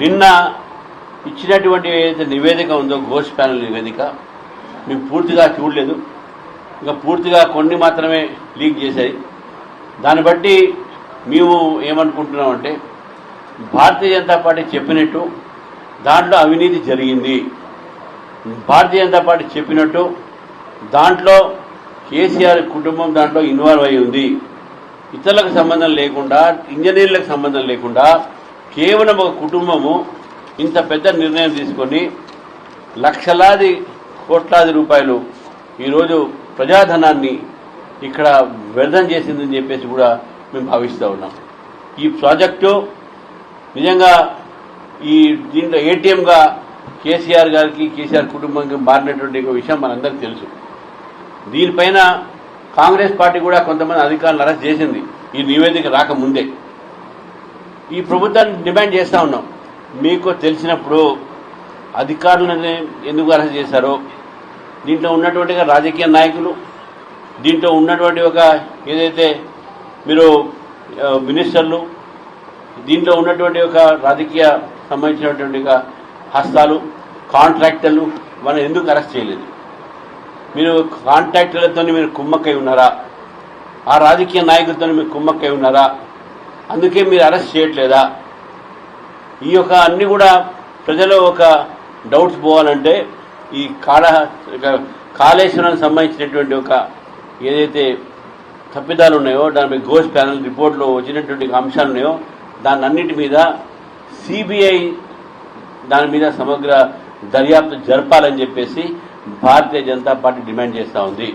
నిన్న ఇచ్చినటువంటి ఏదైతే నివేదిక ఉందో గోష్ ప్యానల్ నివేదిక మేము పూర్తిగా చూడలేదు. ఇంకా పూర్తిగా కొన్ని మాత్రమే లీక్ చేశాయి. దాన్ని బట్టి మేము ఏమనుకుంటున్నామంటే భారతీయ జనతా పార్టీ చెప్పినట్టు దాంట్లో అవినీతి జరిగింది. భారతీయ జనతా పార్టీ చెప్పినట్టు దాంట్లో కేసీఆర్ కుటుంబం దాంట్లో ఇన్వాల్వ్ అయి ఉంది. ఇతరులకు సంబంధం లేకుండా ఇంజనీర్లకు సంబంధం లేకుండా కేవలం ఒక కుటుంబము ఇంత పెద్ద నిర్ణయం తీసుకొని లక్షలాది కోట్లాది రూపాయలు ఈరోజు ప్రజాధనాన్ని ఇక్కడ వ్యర్థం చేసిందని చెప్పేసి కూడా మేము భావిస్తూ ఉన్నాం. ఈ ప్రాజెక్టు నిజంగా ఈ దీంట్లో ఏటీఎంగా కేసీఆర్ గారికి కేసీఆర్ కుటుంబానికి మారినటువంటి ఒక విషయం మనందరికీ తెలుసు. దీనిపైన కాంగ్రెస్ పార్టీ కూడా కొంతమంది అధికారులు అరెస్ట్ చేసింది. ఈ నివేదిక రాకముందే. ఈ ప్రభుత్వాన్ని డిమాండ్ చేస్తూ ఉన్నాం. మీకు తెలిసినప్పుడు అధికారులని ఎందుకు అరెస్ట్ చేశారో దీంట్లో ఉన్నటువంటి రాజకీయ నాయకులు దీంట్లో ఉన్నటువంటి ఒక ఏదైతే మీరు మినిస్టర్లు దీంట్లో ఉన్నటువంటి ఒక రాజకీయ సంబంధించినటువంటి హస్తాలు కాంట్రాక్టర్లు మనం ఎందుకు అరెస్ట్ చేయలేదు? మీరు కాంట్రాక్టర్లతో మీరు కుమ్మక్కై ఉన్నారా? ఆ రాజకీయ నాయకులతో మీరు కుమ్మక్కై ఉన్నారా? అందుకే మీరు అరెస్ట్ చేయట్లేదా? ఈ యొక్క అన్ని కూడా ప్రజలు ఒక డౌట్స్ పోవాలంటే ఈ కాళ కాళేశ్వరానికి సంబంధించినటువంటి ఒక ఏదైతే తప్పిదాలు ఉన్నాయో దానిపై గోస్ ప్యానల్ రిపోర్ట్లో వచ్చినటువంటి అంశాలు ఉన్నాయో దాని అన్నిటి మీద సిబిఐ దాని మీద సమగ్ర దర్యాప్తు జరపాలని చెప్పేసి భారతీయ జనతా పార్టీ డిమాండ్ చేస్తూ ఉంది.